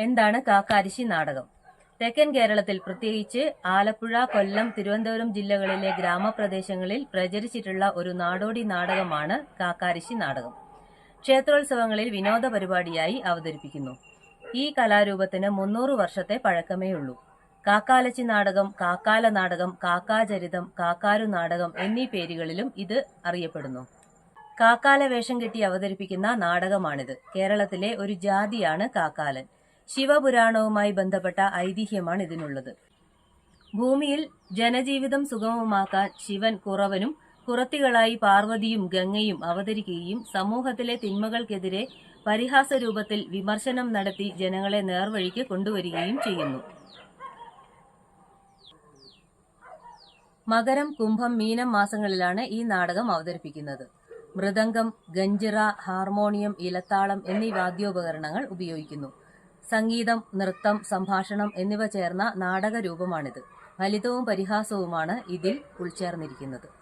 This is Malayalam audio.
എന്താണ് കാക്കാരിശി നാടകം? തെക്കൻ കേരളത്തിൽ പ്രത്യേകിച്ച് ആലപ്പുഴ കൊല്ലം തിരുവനന്തപുരം ജില്ലകളിലെ ഗ്രാമപ്രദേശങ്ങളിൽ പ്രചരിച്ചിട്ടുള്ള ഒരു നാടോടി നാടകമാണ് കാക്കാരിശി നാടകം. ക്ഷേത്രോത്സവങ്ങളിൽ വിനോദ പരിപാടിയായി അവതരിപ്പിക്കുന്നു. ഈ കലാരൂപത്തിന് മുന്നൂറ് വർഷത്തെ പഴക്കമേ ഉള്ളൂ. കാക്കാലച്ചി നാടകം കാക്കാല നാടകം കാക്കാചരിതം കാക്കാരു നാടകം എന്നീ പേരുകളിലും ഇത് അറിയപ്പെടുന്നു. കാക്കാല വേഷം കെട്ടി അവതരിപ്പിക്കുന്ന നാടകമാണിത്. കേരളത്തിലെ ഒരു ജാതിയാണ് കാക്കാലൻ. ശിവപുരാണവുമായി ബന്ധപ്പെട്ട ഐതിഹ്യമാണ് ഇതിനുള്ളത്. ഭൂമിയിൽ ജനജീവിതം സുഗമമാക്കാൻ ശിവൻ കുറവനും കുറത്തികളായി പാർവതിയും ഗംഗയും അവതരിക്കുകയും സമൂഹത്തിലെ തിന്മകൾക്കെതിരെ പരിഹാസ രൂപത്തിൽ വിമർശനം നടത്തി ജനങ്ങളെ നേർവഴിക്ക് കൊണ്ടുവരികയും ചെയ്യുന്നു. മകരം കുംഭം മീനം മാസങ്ങളിലാണ് ഈ നാടകം അവതരിപ്പിക്കുന്നത്. മൃദംഗം ഗഞ്ചിറ ഹാർമോണിയം ഇലത്താളം എന്നീ വാദ്യോപകരണങ്ങൾ ഉപയോഗിക്കുന്നു. സംഗീതം നൃത്തം സംഭാഷണം എന്നിവ ചേർന്ന നാടകരൂപമാണിത്. ഫലിതവും പരിഹാസവുമാണ് ഇതിൽ ഉൾച്ചേർന്നിരിക്കുന്നത്.